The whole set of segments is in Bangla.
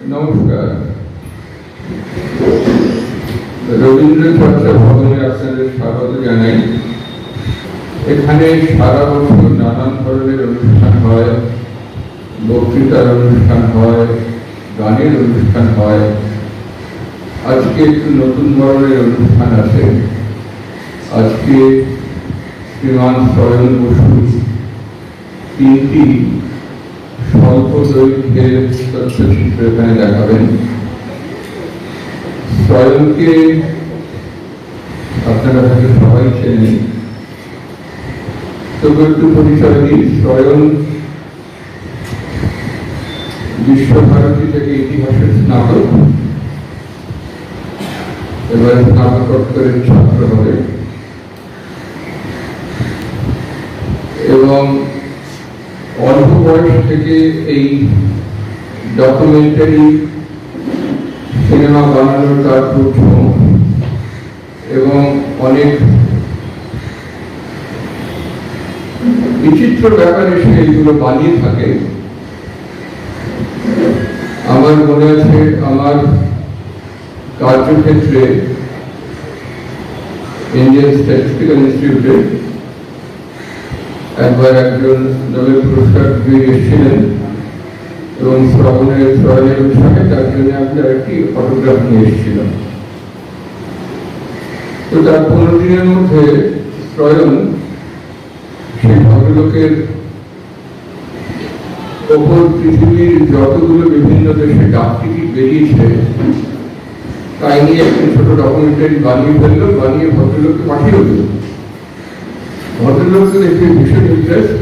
নমস্কার। রবীন্দ্র চর্চা ভবনে আপনাদের স্বাগত জানাই। এখানে সারা বছর নানান ধরনের অনুষ্ঠান হয়, বক্তৃতার অনুষ্ঠান হয়, গানের অনুষ্ঠান হয়। আজকে একটু নতুন ধরনের অনুষ্ঠান আছে। আজকে শ্রীমান স্বয়ং বসু তিনটি স্বল্প দৈর্ঘ্যের তথ্যচিত্র এখানে দেখাবেন স্বয়ংকে আপনারা হয়তো সবাই চেনেন। তবু একটু পরিচয় দিই, স্বয়ং বিশ্বভারতী থেকে ইতিহাসের স্নাতক এবার স্নাতকোত্তরের ছাত্র হবে। এবং অল্প বয়স থেকে এই ডকুমেন্টারি সিনেমা বানানোর তার শখ এবং অনেক বিচিত্র ব্যাপারে সে এগুলো বানিয়ে থাকে। আমার মনে আছে, আমার কার্যক্ষেত্রে ইন্ডিয়ান স্ট্যাটিস্টিক্যাল ইনস্টিটিউটে একবার একজন নোবেল পুরস্কার দিয়ে এসেছিলেন এবং শ্রবণের শ্রবণের উৎসাহে তার জন্য আমি তার একটি ফটোগ্রাফ নিয়ে এসেছিলাম। তো তার পনেরো দিনের মধ্যে স্বয়ং সেই ভদ্রলোকের ওপর পৃথিবীর যতগুলো বিভিন্ন দেশে ডাক টিকিট বেরিয়েছে, তাই নিয়ে একটি ছোট ডকুমেন্টারি বানিয়ে ফেলল, বানিয়ে ভদ্রলোককে পাঠিয়ে দিল। ভদ্রলোককে দেখে ভীষণ ইন্টারেস্ট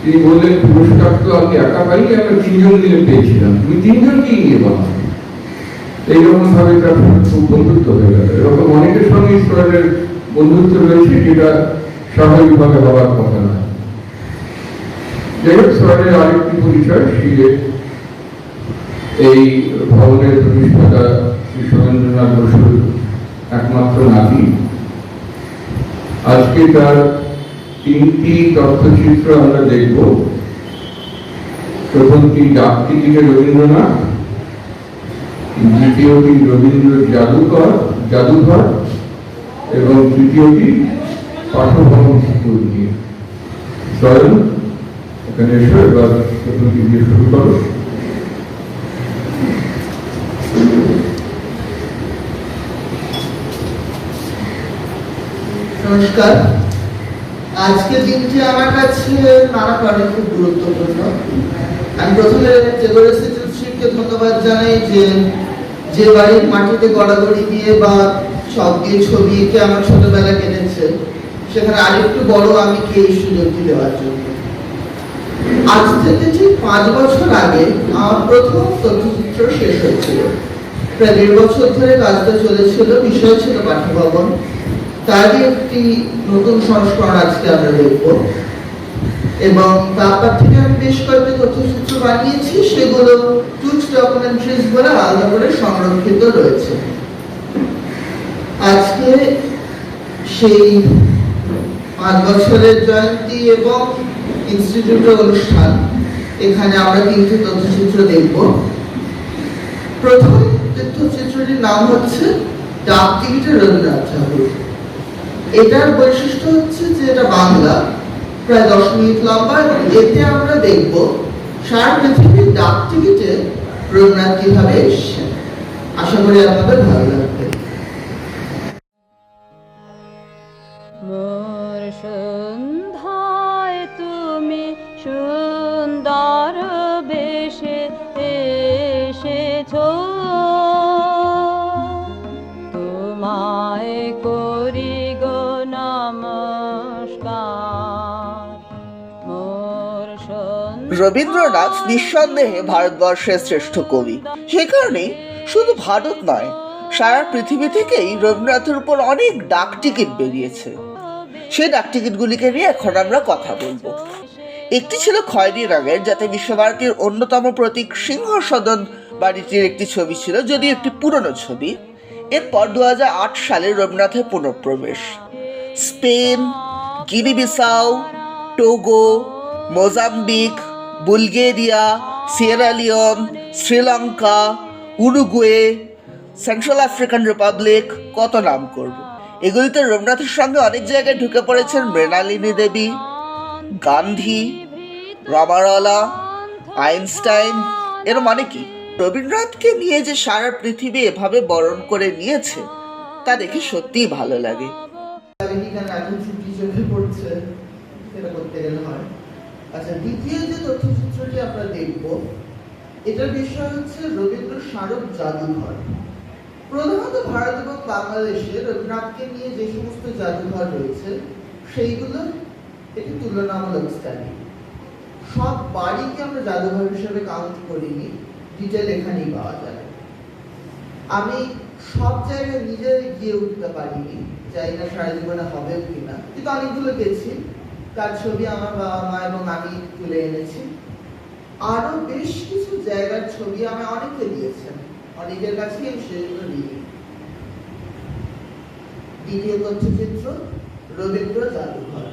তিনি বললেন, পুরস্কার তো আমি একা পাইনি আমরা তিনজন মিলে পেয়েছিলাম। তুমি তিনজনকেই নিয়ে বাবা এইরকম ভাবে তার খুব বন্ধুত্ব হয়ে গেল। এরকম অনেকের সঙ্গে ঈশ্বরের বন্ধুত্ব রয়েছে যেটা স্বাভাবিকভাবে হওয়ার কথা না। যাই হোক আরেকটি পরিচয় সে এই ভবনের প্রতিষ্ঠাতা শ্রী সুরেন্দ্রনাথ বসুর একমাত্র নাতি। আজকে তার তিনটি তথ্যচিত্র আমরা দেখব। প্রথমটি ডাক টিকিটে রবীন্দ্রনাথ, দ্বিতীয়টি রবীন্দ্র জাদুকর, জাদুঘর, এবং তৃতীয়টি পাঠভবন স্কুল নিয়ে। স্বয়ং এখানে এসো, এবার প্রথমটি দিয়ে শুরু করো। নমস্কার। আজকে দিনটি আমার কাছে নানা কারণে খুব গুরুত্বপূর্ণ। আমি প্রথমে চেগরে শিবকে ধন্যবাদ জানাই যে যে বাড়ির মাটিতে গড়াগড়ি দিয়ে বা সব দিয়ে ছবি এঁকে আমার ছোটবেলা কেটেছে, সেখানে আরেকটু বড় আমি কে এই সুযোগটি দেওয়ার জন্য। আজ থেকে ঠিক পাঁচ বছর আগে আমার প্রথম তথ্যচিত্র শেষ হয়েছিল। প্রায় দেড় বছর ধরে কাজটা চলেছিল বিষয় ছিল পাঠ্যভবন তারই একটি নতুন সংস্করণ আজকে আমরা দেখব। এবং তারপর থেকে আমি বেশ কয়েকটি তথ্যচিত্র বানিয়েছি, সেগুলো টুচ ডকুমেন্টারিজ বলে আলাদা করে সংরক্ষিত রয়েছে। আজকে সেই পাঁচ বছরের জয়ন্তী এবং ইনস্টিটিউটের অনুষ্ঠান, এখানে আমরা তিনটি তথ্যচিত্র দেখব। প্রথম তথ্যচিত্রটির নাম হচ্ছে, ডাক টিকিটের রবীন্দ্রনাথ ঠাকুর। এটার বৈশিষ্ট্য হচ্ছে যে এটা বাংলা, প্রায় দশ মিনিট লম্বা, এবং এতে আমরা দেখব সারা পৃথিবীর ডাক টিকিটে রবীন্দ্রনাথ কীভাবে এসছেন। আশা করি আপনাদের ভালো লাগবে। রবীন্দ্রনাথ নিঃসন্দেহে ভারতবর্ষের শ্রেষ্ঠ কবি। সে কারণেই শুধু ভারত নয়, সারা পৃথিবী থেকেই রবীন্দ্রনাথের উপর অনেক ডাক টিকিট বেরিয়েছে। সেই ডাক টিকিটগুলিকে নিয়ে এখন আমরা কথা বলব। একটি ছিল খয়েরি রঙের, যাতে বিশ্বভারতীর অন্যতম প্রতীক সিংহ সদন বাড়িটির একটি ছবি ছিল, যদিও একটি পুরনো ছবি। এরপর দু হাজার আট সালে রবীন্দ্রনাথের পুনঃপ্রবেশ। Spain Guinea Bissau Togo, Mozambique Bulgaria, Sierra Leone, Sri Lanka, Uruguay, Central African Republic কত নাম করব? এগুলিতে রবীন্দ্রনাথের সঙ্গে অনেক জায়গায় ঢুকে পড়েছেন মৃণালিনী দেবী, গান্ধী, রমারলা, আইনস্টাইন, এর মানে কি? রবীন্দ্রনাথকে নিয়ে যে সারা পৃথিবী এভাবে বরণ করে নিয়েছে, তা দেখে সত্যিই ভালো লাগে। আচ্ছা দ্বিতীয় যে তথ্যচিত্রটি আমরা দেখব, এটার বিষয় হচ্ছে রবীন্দ্র স্মারক জাদুঘর। প্রধানত ভারত এবং বাংলাদেশে রবীন্দ্রনাথকে নিয়ে যে সমস্ত জাদুঘর রয়েছে, সেইগুলো একটি তুলনামূলক স্টাডি সব বাড়িকে আমরা জাদুঘর হিসেবে কাউন্ট করিনি ডিটেল এখানেই পাওয়া যাবে। আমি সব জায়গায় নিজে গিয়ে উঠতে পারিনি, জানি না সারা জীবনে হবে কিনা, কিন্তু অনেকগুলো গেছি। তার ছবি আমার বাবা, মা এবং আমি তুলে এনেছি। আরও বেশ কিছু জায়গার ছবি আমি অনেকে দিয়েছেন। অনেকের কাছে আমি সেগুলো নিই দ্বিতীয় তথ্যচিত্র রবীন্দ্র জাদুঘর।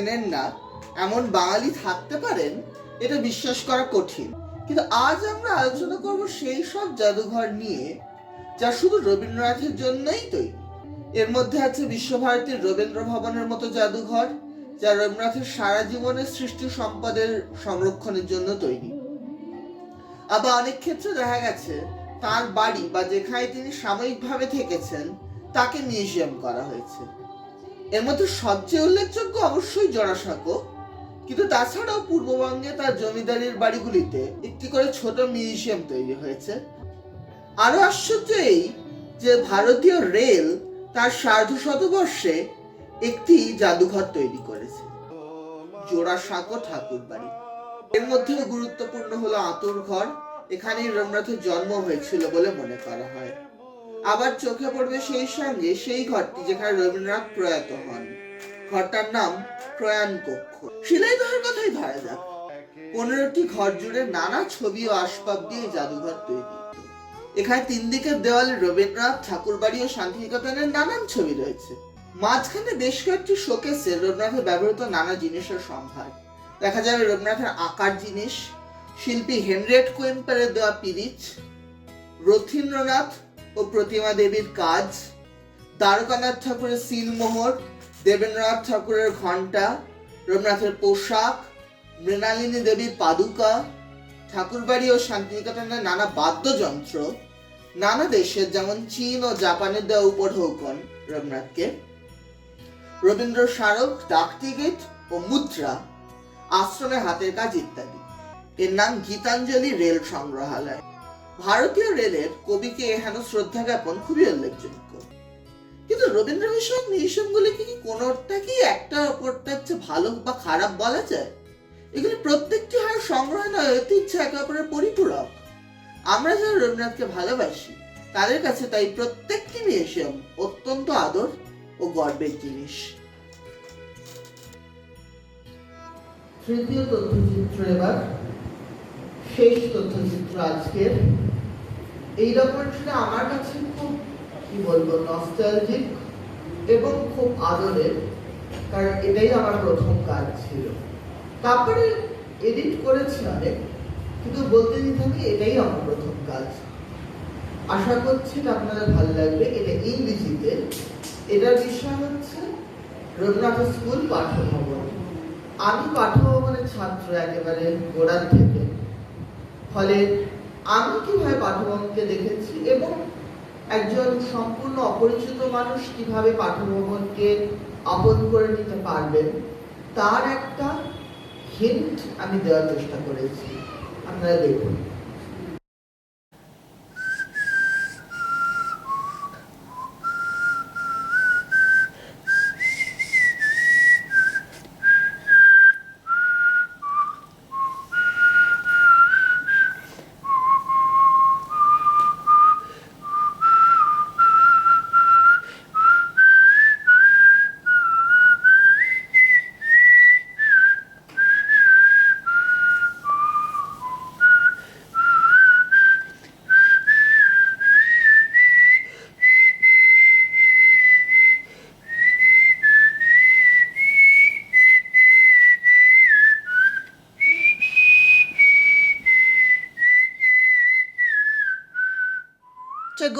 চেনেন না, এমন বাঙালি থাকতে পারেন, এটা বিশ্বাস করা কঠিন। কিন্তু আজ আমরা আলোচনা করব সেই সব জাদুঘর নিয়ে, যা শুধু রবীন্দ্রনাথের জন্যই তৈরি। এর মধ্যে আছে বিশ্বভারতীর রবীন্দ্র ভবনের মতো জাদুঘর, যা রবীন্দ্রনাথের সারা জীবনের সৃষ্টি সম্পদের সংরক্ষণের জন্য তৈরি। আবার অনেক ক্ষেত্রে দেখা গেছে, তার বাড়ি বা যেখানে তিনি সাময়িকভাবে থেকেছেন, তাকে মিউজিয়াম করা হয়েছে। এর মধ্যে সবচেয়ে উল্লেখযোগ্য অবশ্যই জোড়াসাঁকো। কিন্তু তাছাড়াও পূর্ববঙ্গে তার জমিদারির বাড়িগুলিতে একটি করে ছোট মিউজিয়াম তৈরি হয়েছে। আরও আশ্চর্য এই যে ভারতীয় রেল তার সার্ধ শতবর্ষে একটি জাদুঘর তৈরি করেছে। জোড়াসাঁকো ঠাকুর বাড়ি। এর মধ্যে গুরুত্বপূর্ণ হলো আতুর ঘর এখানেই রবীন্দ্রনাথের জন্ম হয়েছিল বলে মনে করা হয়। আবার চোখে পড়বে সেই সঙ্গে সেই ঘরটি যেখানে রবীন্দ্রনাথ প্রয়াত হন। ঘরটার নাম প্রয়াণ কক্ষ। শিলাইদহের কথাই ধরা যাক। পনেরোটি ঘর জুড়ে নানা ছবি ও আসবাব দিয়ে জাদুঘর তৈরি। এখানে তিন দিকের দেওয়ালে রবীন্দ্রনাথ ঠাকুরবাড়ি ও শান্তিনিকেতনের নানান ছবি রয়েছে। মাঝখানে বেশ কয়েকটি শোকেসে রবীন্দ্রনাথের ব্যবহৃত নানা জিনিসের সম্ভার। দেখা যাবে রবীন্দ্রনাথের আঁকার জিনিস, শিল্পী হেনরেট কোয়েম্পারের দেওয়া পিরিচ, রথীন্দ্রনাথ ও প্রতিমা দেবীর কাজ। দ্বারকানাথ ঠাকুরের সিলমোহর, দেবেন্দ্রনাথ ঠাকুরের ঘণ্টা, রবীন্দ্রনাথের পোশাক, মৃণালিনী দেবীর পাদুকা, ঠাকুরবাড়ি ও শান্তিনিকেতনের নানা বাদ্যযন্ত্র, নানা দেশের যেমন চীন ও জাপানের দেওয়া উপঢৌকন রবীন্দ্রনাথকে। রবীন্দ্র স্মারক ডাক টিকিট ও মুদ্রা আশ্রমে হাতের কাজ ইত্যাদি। এর নাম গীতাঞ্জলি রেল সংগ্রহালয়। ভারতীয় রেলের কবিকে এহেন শ্রদ্ধা জ্ঞাপন খুবই উল্লেখযোগ্য। কিন্তু রবীন্দ্র বিষয়ক মিউজিয়ামগুলি কি কোনোটা কি একটা অপরটার চেয়ে ভালো বা খারাপ বলা যায়? এগুলি প্রত্যেকটি হয় সংগ্রহ নয় ঐতিহ্য একে অপরের পরিপূরক। আমরা যারা রবীন্দ্রনাথকে ভালোবাসি, তাদের কাছে তাই প্রত্যেকটি মিউজিয়াম অত্যন্ত আদর ও গর্বের জিনিস। তৃতীয় তথ্যচিত্র এবার। শেষ তথ্যচিত্র আজকের। এই ডকুমেন্টারিটা আমার কাছে খুব, কি বলব নস্টালজিক এবং খুব আদরের, কারণ এটাই আমার প্রথম কাজ ছিল। তারপরে এডিট করেছি অনেক, কিন্তু বলতে হবে এটাই আমার প্রথম কাজ। আশা করছি আপনাদের ভালো লাগবে, এটা ইংরেজিতে। এটার বিষয় হচ্ছে রবীন্দ্রনাথ স্কুল পাঠ্যভবন আমি পাঠ্যভবনের ছাত্র একেবারে গোড়ার থেকে। ফলে আমি কীভাবে পাঠ্যভবনকে দেখেছি এবং একজন সম্পূর্ণ অপরিচিত মানুষ কীভাবে পাঠ্যভবনকে আপন করে নিতে পারবেন তার একটা হিন্ট আমি দেওয়ার চেষ্টা করেছি। আপনারা দেখুন।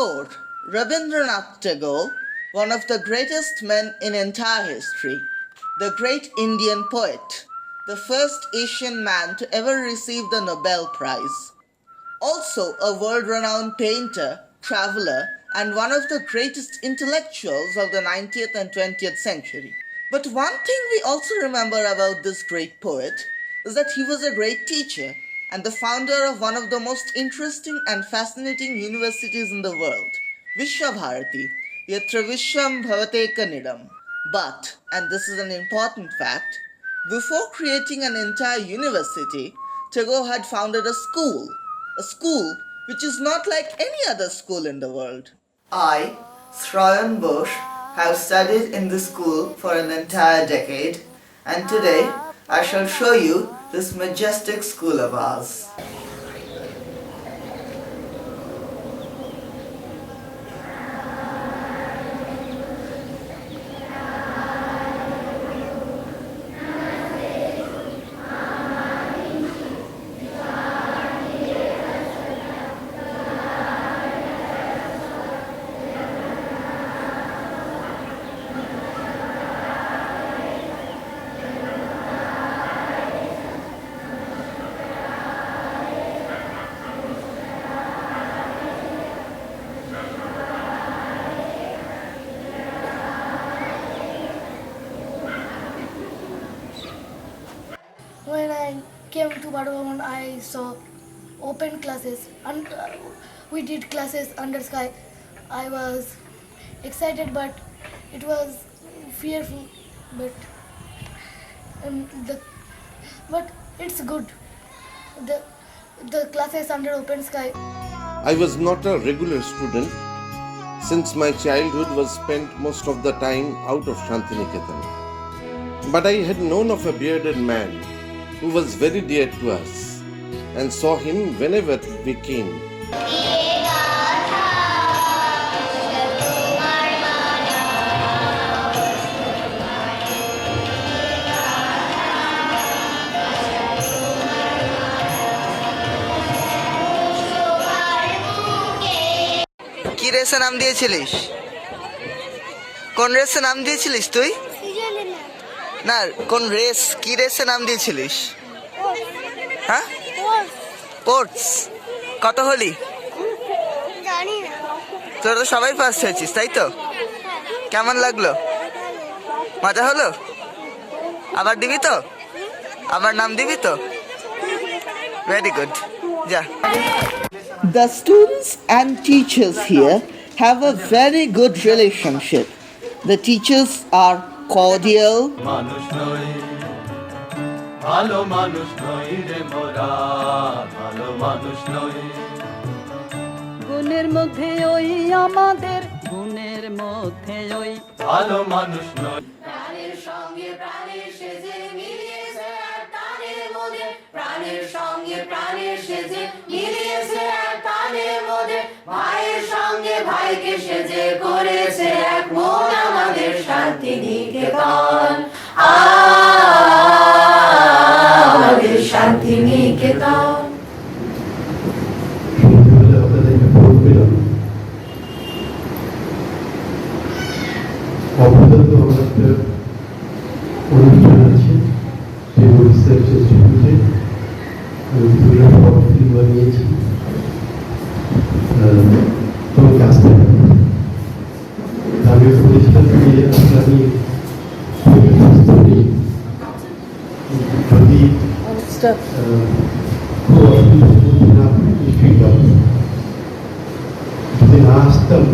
Tagore, Rabindranath Tagore, one of the greatest men in entire history, the great Indian poet, the first Asian man to ever receive the Nobel Prize, also a world renowned painter, traveler, and one of the greatest intellectuals of the 19th and 20th century. But one thing we also remember about this great poet is that he was a great teacher and the founder of one of the most interesting and fascinating universities in the world, Vishwabharati, Yatra Vishwam Bhavate Kannadam. But, and this is an important fact, before creating an entire university, Tagore had founded a school, a school which is not like any other school in the world. I, Srayan Bosch, have studied in this school for an entire decade, and today I shall show you this majestic school of ours. When I came to Bardhaman, I saw open classes. And uh, we did classes under sky. I was excited, but it was fearful. But um, the but it's good. The the classes under open sky. I was not a regular student since my childhood was spent most of the time out of Shantiniketan. But I had known of a bearded man who was very dear to us and saw him whenever we came. কি রেসে নাম দিয়েছিলিস কোন রেসে নাম দিয়েছিলিস তুই না, কোন রেস কি রেসে নাম দিয়েছিলিস? হ্যাঁ? স্পোর্টস কত হলি? তোরা তো সবাই ফার্স্ট হয়েছিস, তাই তো? কেমন লাগল? মজা হলো? আবার দিবি তো? আবার নাম দিবি তো? ভেরি গুড যা। The students and teachers here have a very good relationship. The teachers are cordial, মানুষ নই ভালো মানুষ নই রে মোরা ভালো মানুষ নই। গুণের মধ্যে ওই আমাদের গুণের মধ্যে ওই ভালো মানুষ নই। প্রাণের সঙ্গে প্রাণের সেজে মিলিয়েছে মধ্যে প্রাণের সঙ্গে প্রাণের সেজে মিলিয়েছে তানের মধ্যে ভাইয়ের সঙ্গে ভাইকে সেজে করেছে এক মন আমাদের শান্তি নিকেতন। আমাদের শান্তি নিকেতন। আমার একটা অনুষ্ঠান আছে, সেই রিসার্চ ইনস্টিটিউটে আমি দুটো বানিয়েছি তোমাকে আসতে হবে ধর্মীয় প্রতিষ্ঠান থেকে আপনাকে যদি যদি না আসতাম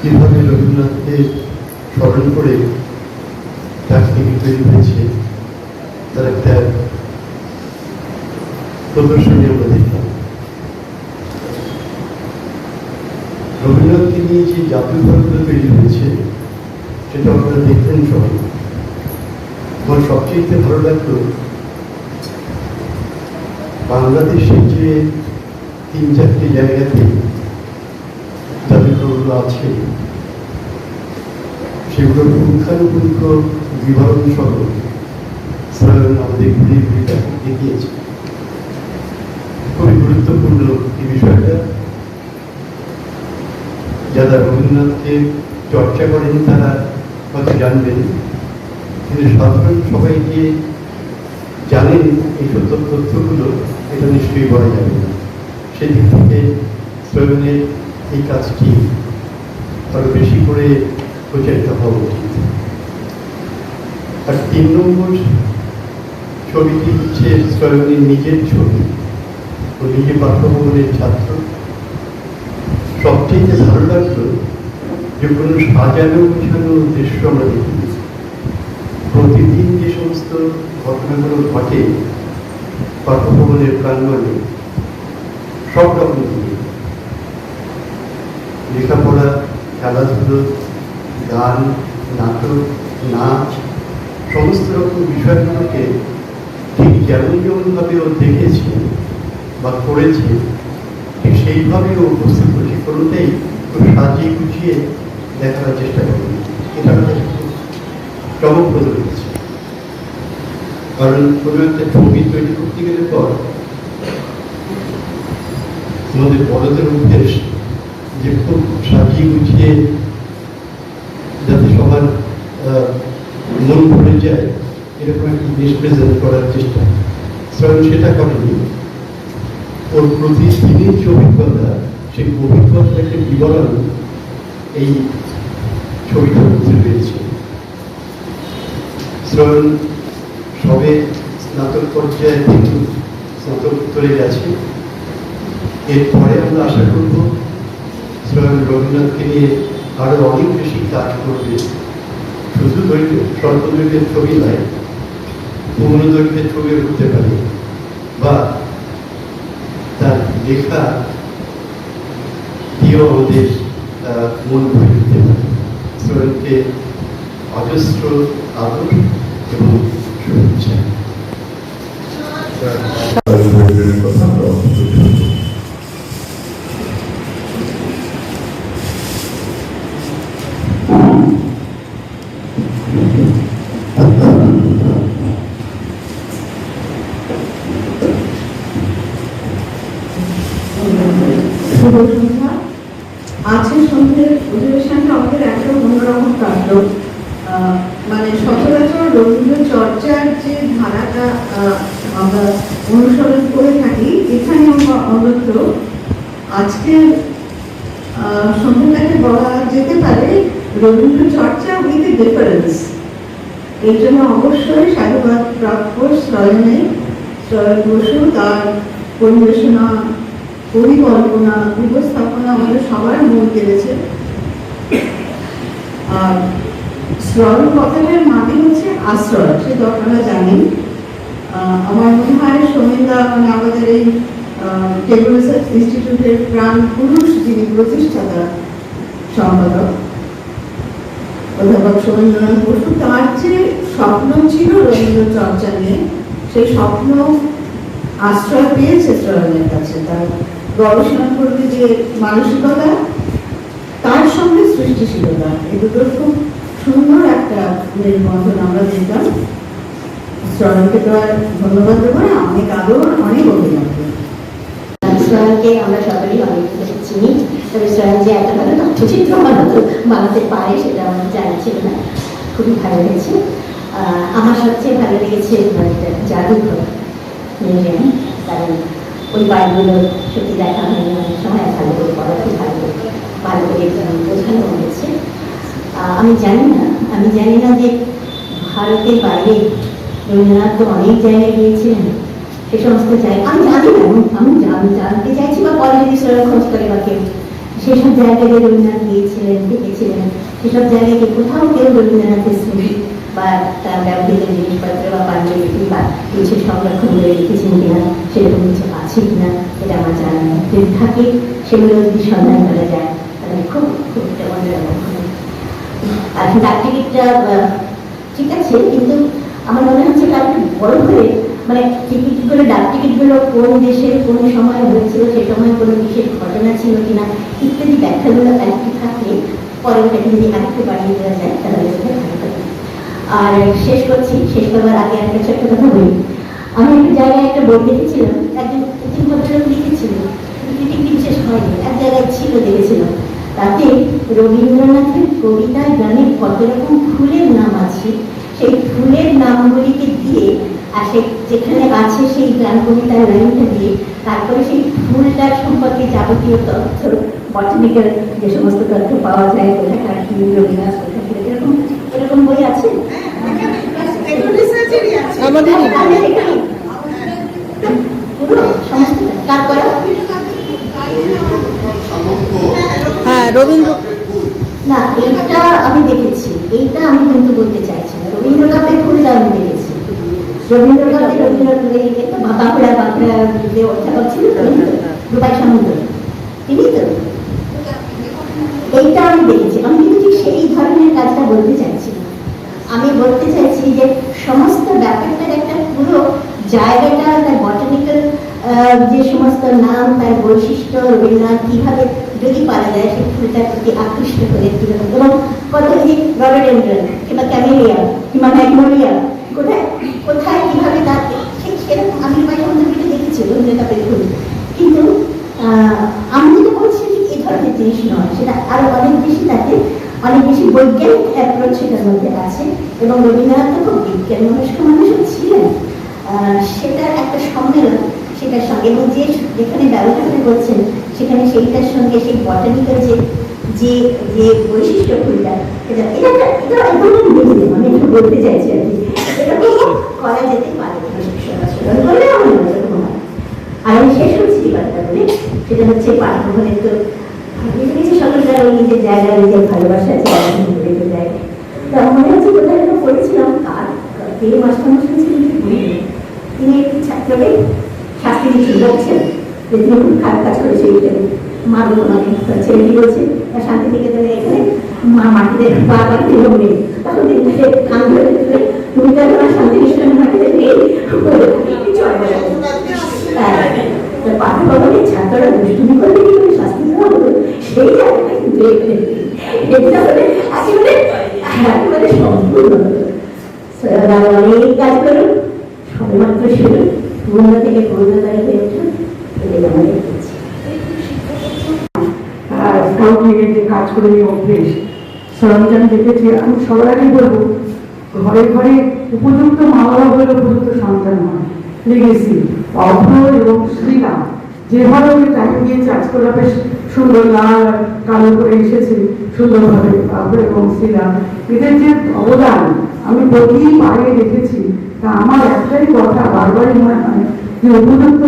কীভাবে রবীন্দ্রনাথকে স্মরণ করে ডাকটিকিট তৈরি হয়েছে তার একটা প্রদর্শনী আমরা দেখলাম। রবীন্দ্রনাথকে নিয়ে যে জাতীয়ভাবে তৈরি হয়েছে, সেটা আপনারা দেখলেন সবাই। আমার সবচেয়ে ভালো লাগল বাংলাদেশের যে তিন চারটি জায়গাতে জাদুঘরগুলো আছে। সেগুলোর পুঙ্খানুপুঙ্খ বিবরণ সহ আমাদের দেখিয়েছে। খুবই গুরুত্বপূর্ণ এই বিষয়টা। যারা রবীন্দ্রনাথকে চর্চা করেন তারা, হয়তো জানবেন। কিন্তু সাধারণ সবাইকে জানেন এই সত্য তথ্যগুলো, এটা নিশ্চয়ই বলা যাবে। না সেদিক থেকে স্বয়ংয়ের এই কাজটি আরও বেশি করে প্রচারিত হওয়া উচিত। আর তিন নম্বর ছবিটি হচ্ছে স্বয়ংয়ের নিজের ছবি ও নিজে পাঠ্যভবনের ছাত্র। সবচেয়ে ভালো লাগল যে কোনো সাজানো গুছানো দৃশ্য আমরা দেখি প্রতিদিন যে সমস্ত ঘটনাগুলো ঘটে পাঠ্যভবনের প্রাঙ্গণে সব রকম লেখাপড়া, খেলাধুলো, গান, নাটক, নাচ, সমস্ত রকম বিষয়গুলোকে ঠিক যেমন যেমনভাবে ও দেখেছে বা করেছে, ঠিক সেইভাবে ও উপস্থিত কোনোটাই খুব সাজিয়ে গুছিয়ে দেখানোর চেষ্টা করি এটা আমাদের চমকপ্রদ হয়েছে। কারণ কোনো একটা ছবি তৈরি করতে গেলে পর আমাদের বড়দের অভ্যেস যে খুব সাজিয়ে গুছিয়ে যাতে সবার মন ভরে যায়, এরকম একটা জিনিস প্রেজেন্ট করার চেষ্টা। স্বয়ং সেটা করেনি। ওর প্রতিদিনের যে অভিজ্ঞতা, সেই অভিজ্ঞতার একটা বিবরণ এই ছবিটার মধ্যে রয়েছে স্বয়ং সবে স্নাতক পর্যায়ে স্নাতকোত্তরে গেছে। এরপরে আমরা আশা করব স্বয়ং রবীন্দ্রনাথকে নিয়ে আরও অনেক বেশি কাজ করবে। শুধু দৈর্ঘ্য স্বল্প দৈর্ঘ্যের ছবি নয় পূর্ণ দৈর্ঘ্যের ছবি হতে পারে। বা তার লেখা দিয়েও আমাদের মন ভরে দিতে পারে। স্টুডেন্টকে অজস্র আদর এবং শুভেচ্ছা। কথা আমরা অবশ্যই শুনব। শুভ সন্ধ্যা আজকের অধিবেশনটা আমাদের একটা অন্যরকম কাটল মানে সচরাচর রবীন্দ্র চর্চার যে ধারাটা আমরা অনুসরণ করে থাকি, এখানে আমরা অন্তত আজকের সন্ধ্যাটাকে বলা যেতে পারে রবীন্দ্র চর্চা উইথ ডিফারেন্স। এই জন্য অবশ্যই সাধুবাদ প্রাপ্য শ্রয়নে শ্রয়ন বসু তার পরিবেশনা পরিকল্পনা উপস্থাপনা আমাদের সবার মন কেড়েছে। আর শ্রয়ণ কথাটার হচ্ছে আশ্রয় সেটা আপনারা জানেন আমার মনে হয় সোমেনদা মানে আমাদের এই ইনস্টিটিউটের প্রাণ পুরুষ যিনি প্রতিষ্ঠাতা, সম্পাদক, অধ্যাপক সোমেন্দ্রনাথ বসু, তার যে স্বপ্ন ছিল রবীন্দ্র চর্চা নিয়ে, সেই স্বপ্ন আশ্রয় পেয়েছে শ্রয়ণের কাছে। তার গবেষণা করবে যে মানসিকতা তার সঙ্গে সৃষ্টিশীলতা। এই দুটোর খুব সুন্দর একটা মেলবন্ধন আমরা দেখলাম। শ্রয়ণকে তো আর ধন্যবাদ দেবো না অনেক আদর অনেক অভিনন্দন। শ্রয়ণকে আমরা সকলেই অনেক চিনি। তবে শ্রয়ণ যে এত ভালো তথ্যচিত্র বানাতো বানাতে পারে সেটা আমার জানা ছিল না। খুবই ভালো আহ, আমার সবচেয়ে ভালো লেগেছে জাদুঘর মিউজিয়াম কারণ ওই বাড়িগুলো সত্যি দেখা হয়নি, অনেক সময় ভালো করে ভালো ভালো করে বোঝানো হয়েছে। আমি জানি না, আমি জানি না যে ভারতের বাইরে রবীন্দ্রনাথ তো অনেক জায়গায় গিয়েছিলেন, সে সমস্ত জায়গা আমি জানি না, আমি- আমি জানতে চাইছি বা পরে যদি সেটা খোঁজ করে বা কেউ সেসব জায়গায় রবীন্দ্রনাথ গিয়েছিলেন, দেখেছিলেন, সেসব জায়গায় কোথাও কেউ রবীন্দ্রনাথের স্মৃতি বা তার ব্যবহৃত জিনিসপত্র বা পাণ্ডুলিপি বা কিছু সংরক্ষণ করে রেখেছেন কিনা, সেরকম কিছু আছে কিনা এটা আমার জানা নেই। যদি থাকে, সেগুলো যদি সন্ধান করা যায়, তাহলে খুব খুব একটা অন্যরকম হবে। আর ডাক টিকিটটা ঠিক আছে, কিন্তু আমার মনে হচ্ছে একটু বড় করে মানে টিকিটগুলো ডাক টিকিটগুলো কোন দেশে, কোন সময় হয়েছিল, সে সময় কোনো বিশেষ ঘটনা ছিল কিনা, ইত্যাদি ব্যাখ্যাগুলো একটু থাকলে পরে ওটাকে যদি আরেকটু বাড়িয়ে দেওয়া যায় তাহলে আর শেষ করছি, শেষ করবার আগে একটা ছোট্ট কথা বলি। আমি একটা জায়গায় একটা বই দেখেছিলাম, একজন তাতে রবীন্দ্রনাথের কবিতায় গানে কত রকম ফুলের নাম আছে সেই ফুলের নামগুলিকে দিয়ে আর যেখানে আছে সেই গান কবিতার লাইনটা দিয়ে তারপরে সেই ফুলটার সম্পর্কে যাবতীয় তথ্য বটানিক্যাল যে সমস্ত তথ্য পাওয়া যায় কোথাকার রবীন্দ্রনাথ এরকম এরকম বই আছে আমাদের এইটা আমি দেখেছি। আমি ঠিক সেই ধরনের কাজটা বলতে চাইছি আমি বলতে চাইছি যে সমস্ত ব্যাপারটার একটা পুরো জায়গাটা, তার বটানিক্যাল যে সমস্ত নাম, তার বৈশিষ্ট্য রবীন্দ্রনাথ কীভাবে যদি পারা যায়, সেই ফুলটার প্রতি আকৃষ্ট করে কীরকম এবং কত যে রডোডেন্ড্রন কিংবা ক্যামেলিয়া, কিংবা ম্যাগনোলিয়া কোথায় কোথায়, কীভাবে তার, ঠিক সেরকম আমি বাড়ি মন্দিরটা দেখেছি রবীন্দ্রনাথের ফুল কিন্তু আমি যেটা বলছি ঠিক এই ধরনের জিনিস নয়, সেটা আরও অনেক বেশি তাতে অনেক বেশি বৈজ্ঞানিক অ্যাপ্রোচ সেটার মধ্যে আছে। এবং রবীন্দ্রনাথ তো খুব বিজ্ঞান, মনস্ক মানুষও ছিলেন। সেটার একটা সম্মেলন সেটার সঙ্গে এবং যে যেখানে ব্যবহারটা করছেন সেখানে সেইটার সঙ্গে সেই বটানিক্যাল যে যে যে বৈশিষ্ট্য ফুলটা, এটা এটা এটা একদম আমি একটু বলতে চাইছি আর কি। এরকম করা যেতে পারে আর আমি শেষ করছি যে সেটা হচ্ছে পাঠভবনের তো কিছু সকলকার ওই নিজের জায়গায়, নিজের ভালোবাসা আছে জায়গায় তো মনে হচ্ছে কোথায় একটা মাস্টার নেই। তিনি একটি ছাত্রকে শাস্তি দিচ্ছেন বলছেন যে তুমি খুব খারাপ কাজ করেছ এইটা মারবো তোমাকে তো ছেলেটি বলছে "তা শান্তি থেকে তুমি এখানে মা মাটিতে পাঠিয়ে লোক নেই তখন তিনি তাকে কান ধরে তুমি তো এখন শান্তি নিকেতনে মাটিতে নেই। পাঠ্যক্রমের ছাত্ররা দুষ্টুমি কি করে? শাস্তি দেওয়া হতো সেই এটা হলে। সম্পূর্ণ অনেক কাজ করুন। শুরু থেকে হয়ে লিগের যে কাজ করে নিয়ে অভ্যেস, সরঞ্জাম দেখেছি, আমি সবার বলব, ঘরে ঘরে উপযুক্ত মা বাবা হলে উপযুক্ত সন্তান হয় লেগেছি অভ্র এবং শ্রীরাম যেভাবে ওকে টাইম দিয়েছে বেশ সুন্দর লাল কালো করে এসেছে, সুন্দরভাবে অভ্র এবং শ্রীরাম এদের যে অবদান, আমি প্রতি পায়ে দেখেছি আমার একটাই কথা বারবারই মনে হয় যে উপযুক্ত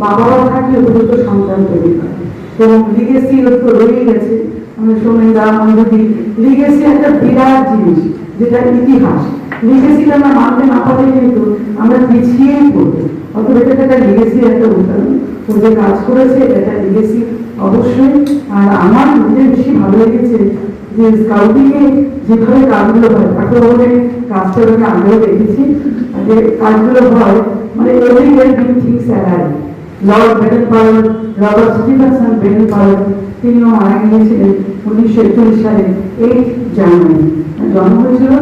মা বাবা থাকলে উপযুক্ত সন্তান তৈরি হয়। এবং লিগেসি তো রয়েই গেছে। আমি সোমেন্দা মন্দির লিগেসি একটা বিরাট জিনিস, যেটা ইতিহাস লিগেসিটা আমরা মানতে না পারলে কিন্তু আমরা পিছিয়েই পড়ব। অতএব এটা একটা লিগেসি একটা উদাহরণ। ও যে কাজ করেছে, এটা লিগেসি অবশ্যই। আর আমার নিজের বেশি ভালো লেগেছে যে স্কাউটিং এ যেভাবে কাজগুলো হয় পাঠ্যভবনে কাজটা আমি আগেও দেখেছি, যে কাজগুলো হয় মানে every way do things arrive Lord Baden Powell Robert Stevenson Baden Powell তিনিও মারা গিয়েছিলেন উনিশশো একচল্লিশ সালে এইট জানুয়ারি জন্ম হয়েছিল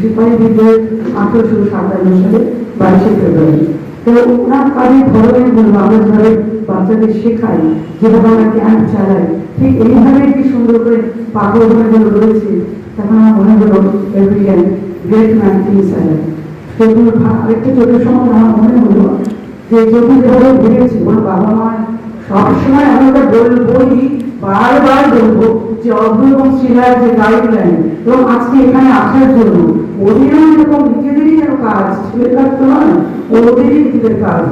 সিপাহী বিদ্রোহের আঠারোশো সাতান্ন সালে, বাইশে ফেব্রুয়ারি। তো ওনার কাজের ধরনের বলব, আমরা যেভাবে বাচ্চাদের শেখাই, যেভাবে আমরা ক্যাম্প চালাই, ঠিক এইভাবে কি সুন্দর করে পাঠ্যক্রমগুলো রয়েছে, তখন মনে হলো এভরিয়ান গ্রেট ম্যান ইনসাইড চতুর আরেকটা চতুর সময় আমার মনে হলো যে চতুর যেভাবে ভেবেছি ওর বাবা মা সবসময় আমি ওটা বারবার বলব যে অভ্র এবং শিলার যে গাইডলাইন এবং আজকে এখানে আসার জন্য, ওদেরও এরকম নিজেদেরই যেন কাজ কাজ তো নয়, ওদেরই নিজেদের কাজ।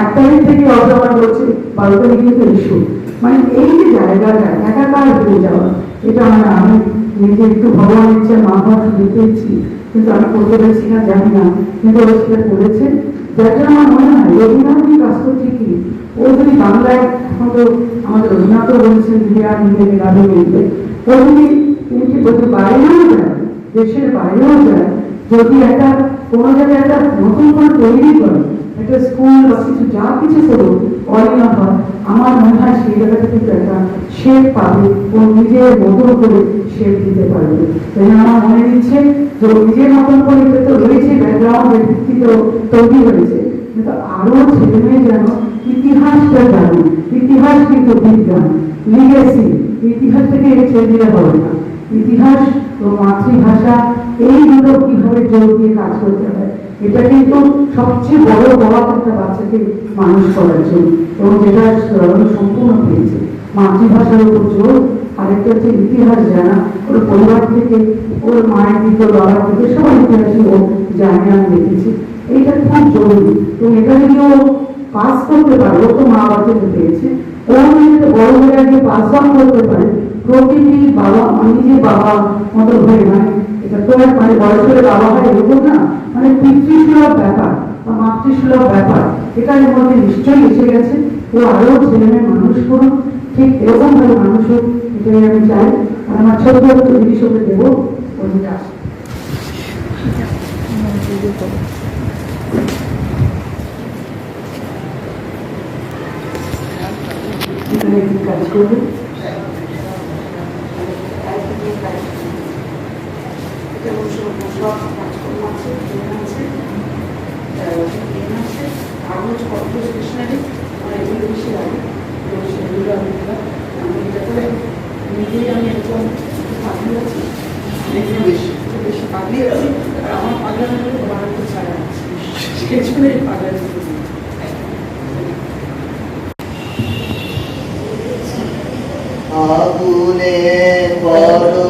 এক তারিখ থেকে অর্ডার আমার বলছে বারো কিন্তু ইস্যু মানে এই যে জায়গাটা, একাকার হয়ে যাওয়া এটা মানে আমি নিজে একটু ভগবান ইচ্ছে মা বাবা কিন্তু আমি করতে পেরেছি না, জানি না। কিন্তু ও সেটা করেছে। যার জন্য আমার মনে হয় রবীন্দ্রনাথই তো ঠিকই। ও যদি বাংলায় এখন তো আমাদের রবীন্দ্রনাথও বলেছেন বিহার নিলে মেঘালয় মিলবে ও যদি তিনি কি বলতে বাইরেও যায়, দেশের বাইরেও যায়, যদি একটা কোনো জায়গায় একটা নতুন করে তৈরি করে একটা স্কুল বা কিছু যা কিছু করুক অরিনা হয় আমার মনে হয় সেই জায়গাটা কিন্তু একটা শেপ পাবে ও নিজের মতন করে শেপ দিতে পারবে। তাই আমার মনে হচ্ছে যে ও নিজের মতন করে এটা তো রয়েছে ব্যাকগ্রাউন্ড ভিত্তি তো তৈরি হয়েছে। কিন্তু আরও ছেলে মেয়ে যেন ইতিহাসটা জানে ইতিহাস কিন্তু বিজ্ঞান লিগেসি ইতিহাস থেকে ছেড়ে দিলে হবে না। ইতিহাস ও মাতৃভাষা এইগুলো কীভাবে জোর দিয়ে কাজ করতে হয়? এটা কিন্তু সবচেয়ে বড় বড় একটা বাচ্চাকে মানুষ করার জন্য এবং যেটা আমি সম্পূর্ণ পেয়েছে মাতৃভাষার উপর জোর, আরেকটা হচ্ছে ইতিহাস জানা। ওর পরিবার থেকে, ওর মায়ের দিকে, বাবার থেকে সবাই ইতিহাসই ও জানে আমি দেখেছি। এইটা খুব জরুরি। এবং এটা যদি ও পাস করতে পারে, ও তো মা বাবা থেকে পেয়েছে। ও যদি বড় হয়ে আগে পাস অন করতে পারে, প্রতিটি বাবা নিজে বাবা মতো হয়ে মানে এটা তো মানে বয়স হলে বাবা হয় এরকম না। মানে পিতৃসুলভ ব্যাপার বা মাতৃসুলভ ব্যাপার এটা এর মধ্যে নিশ্চয়ই এসে গেছে। ও আরও ছেলে মেয়ে মানুষ করুন। ঠিক এরকম ভাবে মানুষ হোক, এটাই আমি চাই। আর আমার ছোট জিনিস ওকে দেবো এখানে একটু কাজ করবে। আছে আরও হচ্ছে স্টেশনারি আমার বেশি লাগে তো সেগুলো আমি আমি নিজেই আমি একদম পাগলি আছি বেশি বেশি পাগলি আছি আর আমার ছাড়া আছে আগুনে পরশনি